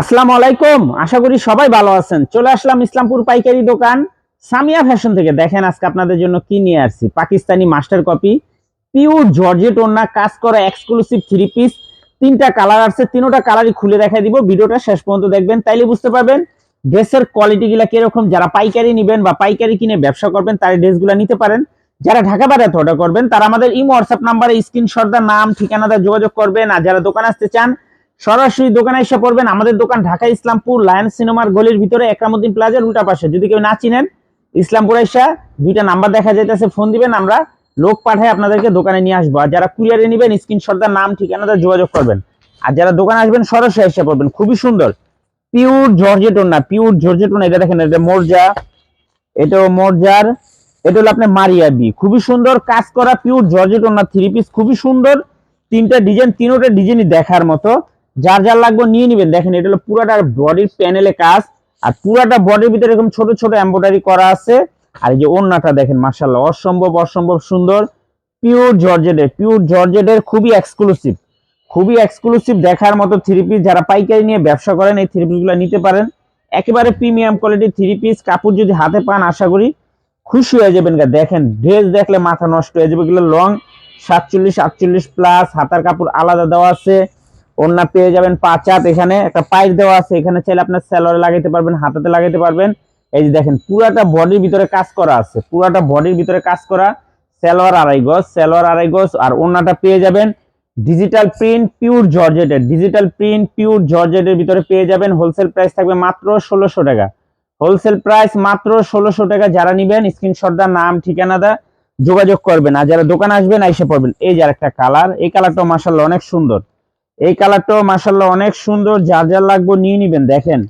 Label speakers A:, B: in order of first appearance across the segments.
A: আসসালামু আলাইকুম। আশা করি সবাই ভালো আছেন। চলে আসলাম ইসলামপুর পাইকারি দোকান। সামিয়া ফ্যাশন থেকে দেখেন আজকে আপনাদের জন্য কি নিয়ে আসছি। Pakistani master copy, pure georgette ওন্না কাজ করা এক্সক্লুসিভ থ্রি পিস তিনটা কালার আছে তিনোটা কালারই খুলে দেখাই দিব। ভিডিওটা শেষ পর্যন্ত দেখবেন, তাইলে বুঝতে পারবেন ড্রেসের কোয়ালিটি গুলা কীরকম। যারা পাইকারি নেবেন বা পাইকারি কিনে ব্যবসা করবেন, তার ড্রেসগুলো নিতে পারেন। যারা ঢাকা বাইরে অর্ডার করবেন, তারা আমাদের ইমো হোয়াটসঅ্যাপ নাম্বারে স্ক্রিনশট দা নাম, ঠিকানাটা যোগাযোগ করবেন। আর যারা দোকানে আসতে চান সরাসরি দোকানে এসে পড়বেন আমাদের দোকান ঢাকা ইসলামপুর লায়ন সিনেমার গলির ভিতরে একরামুদ্দিন প্লাজার উল্টা পাশে। যদি কেউ না চিনেন, ইসলামপুর এসে দুইটা নাম্বার দেখা যাইতেছে, ফোন দিবেন, আমরা লোক পাঠায় আপনাদেরকে দোকানে নিয়ে আসব। আর যারা কুরিয়ারে নেবেন স্ক্রিনশটদার নাম, ঠিকানাটা যোগাযোগ করবেন। আর যারা দোকানে আসবেন, সরাসরি এসে পড়বেন। খুবই সুন্দর। পিওর জর্জেটন না পিওর জর্জেটন এটা দেখেন, এটা মোরজা এটাও মোরজার এটা হলো আপনার মারিয়াবি খুবই সুন্দর কাজ করা পিওর জর্জেটন না থ্রি পিস খুবই সুন্দর। তিনটা ডিজাইন তিনোটা ডিজাইনই দেখার মতো। যার যার লাগবে নিয়ে নিবেন। দেখেন, এটা হলো পুরাটা বডির প্যানেলে কাজ। আর পুরাটা বডির ভিতরে এরকম ছোট ছোট এমব্রয়ডারি করা আছে। আর এই যে ওন্নাটা দেখেন মার্শাল্লাহ অসম্ভব অসম্ভব সুন্দর। পিওর জর্জেটের পিওর জর্জেটের খুবই এক্সক্লুসিভ খুবই এক্সক্লুসিভ দেখার মতো থ্রি পিস যারা পাইকারি নিয়ে ব্যবসা করেন, এই থ্রি পিসগুলো নিতে পারেন। একেবারে প্রিমিয়াম কোয়ালিটি থ্রি পিস কাপড় যদি হাতে পান, আশা করি খুশি হয়ে যাবেন গা। দেখেন ড্রেস দেখলে মাথা নষ্ট হয়ে যাবে। এগুলো লং সাতচল্লিশ, আটচল্লিশ প্লাস হাতার কাপড় আলাদা দেওয়া আছে। ওন্না পেয়ে যাবেন পাঁচ হাত। এখানে একটা পাইপ দেওয়া আছে। এখানে চাইলে আপনার স্যালোয়ারে লাগাইতে পারবেন, হাতাতে লাগাইতে পারবেন। এই যে দেখেন, পুরাটা বডির ভিতরে কাজ করা আছে। পুরাটা বডির ভিতরে কাজ করা। স্যালোয়ার আড়াই গজ, স্যালোয়ার আড়াই গজ, আর ওন্নাটা পেয়ে যাবেন ডিজিটাল প্রিন্ট, পিওর জর্জেটের। ডিজিটাল প্রিন্ট, পিওর জর্জেটের ভিতরে পেয়ে যাবেন। হোলসেল প্রাইস থাকবে মাত্র ষোলোশো টাকা। হোলসেল প্রাইস মাত্র ষোলোশো টাকা। যারা নিবেন, স্ক্রিনশট দা নাম, ঠিকানা দা যোগাযোগ করবেন। আর যারা দোকানে আসবেন, আইসে পড়বেন। এই যে একটা কালার। এই কালারটা মাসাল্লাহ অনেক সুন্দর। এই কালারটাও মাসাল্লাহ অনেক সুন্দর, যার যার লাগবে নিয়ে নিবেন, দেখেন।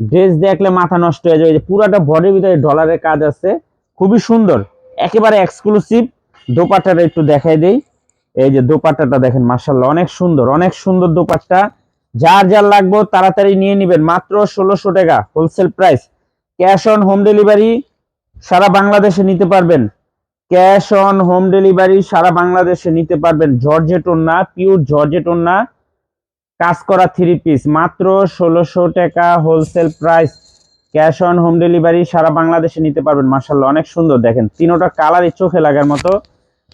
A: ড্রেস দেখলে মাথা নষ্ট হয়ে যাবে পুরাটা বডির ভিতরে ডলারের কাজ আছে, খুবই সুন্দর। একেবারে এক্সক্লুসিভ দোপাট্টাটা একটু দেখাই দেই। এই যে দোপাট্টাটা দেখেন মাসাল্লাহ অনেক সুন্দর অনেক সুন্দর দোপাট্টা। যার যার লাগবে তাড়াতাড়ি নিয়ে নিবেন, মাত্র ষোলোশো টাকা wholesale price cash on home delivery সারা বাংলাদেশে নিতে পারবেন। ক্যাশ অন হোম ডেলিভারি সারা বাংলাদেশে নিতে পারবেন জর্জেট না পিওর জর্জেট না কাজ করা থ্রি পিস মাত্র ষোলোশো টাকা wholesale price cash on home delivery সারা বাংলাদেশে নিতে পারবেন মার্শাল্লাহ অনেক সুন্দর, দেখেন। তিনোটা কালারই চোখে লাগার মতো।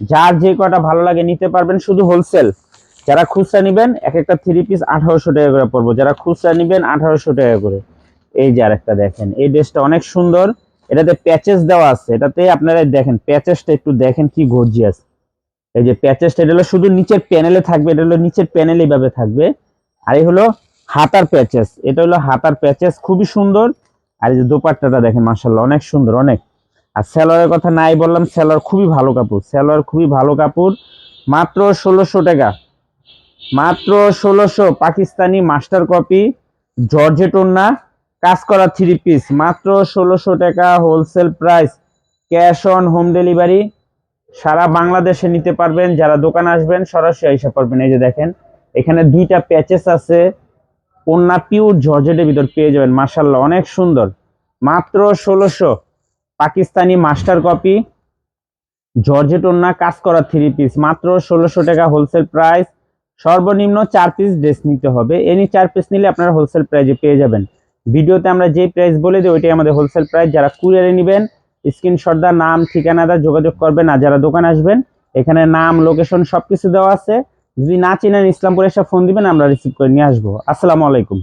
A: যার যে কটা ভালো লাগে নিতে পারবেন শুধু হোলসেল যারা খুচরা নেবেন, এক একটা থ্রি পিস আঠারোশো টাকা করে পড়ব যারা খুচরা নেবেন, আঠারোশো টাকা করে। এই যে আরেকটা দেখেন, এই ড্রেসটা অনেক সুন্দর। এটাতে প্যাচেস দেওয়া আছে। এটাতে আপনারা দেখেন প্যাচেসটা একটু দেখেন কি গর্জিয়াস এই যে প্যাচেসটা এটা হলো শুধু নিচের প্যানেলে থাকবে, এটা হলো নিচের প্যানেল এইভাবে থাকবে। আর এই হলো হাতার প্যাচেস এটা হলো হাতার প্যাচেস খুবই সুন্দর। আর এই যে দোপাট্টাটা দেখেন মার্শাল্লাহ অনেক সুন্দর, অনেক। আর স্যালোয়ারের কথা নাই বললাম স্যালোয়ার খুবই ভালো কাপড় স্যালোয়ার খুবই ভালো কাপড়। মাত্র ষোলোশো টাকা। মাত্র ষোলোশো, পাকিস্তানি মাস্টার কপি জর্জেট ওন্না কাজ করা থ্রি পিস মাত্র ষোলোশো টাকা wholesale price cash on home delivery সারা বাংলাদেশে নিতে পারবেন, যারা দোকান আসবেন, সরাসরি এসে পারবেন এই যে দেখেন, এখানে দুইটা প্যাচেস আছে। ওন্না পিওর জর্জেটের ভিতর পেয়ে যাবেন মার্শাল্লাহ অনেক সুন্দর। মাত্র ষোলোশো। পাকিস্তানি মাস্টার কপি জর্জেট ওন্না কাজ করা থ্রি পিস মাত্র ষোলোশো টাকা হোলসেল প্রাইস সর্বনিম্ন চার পিস ড্রেস নিতে হবে। এনি চার পিস নিলে আপনারা হোলসেল প্রাইজে পেয়ে যাবেন। ভিডিওতে আমরা যে প্রাইস বলে দিই, ওইটাই আমাদের হোলসেল প্রাইস যারা কুরিয়ারে নেবেন স্ক্রিনশট দা নাম ঠিকানা দা যোগাযোগ করবেন আর যারা দোকানে আসবেন, এখানে নাম লোকেশন সবকিছু দেওয়া আছে। যদি না চিনেন, ইসলামপুরে এসে ফোন দিবেন, আমরা রিসিভ করে নিয়ে আসব। আসসালামু আলাইকুম।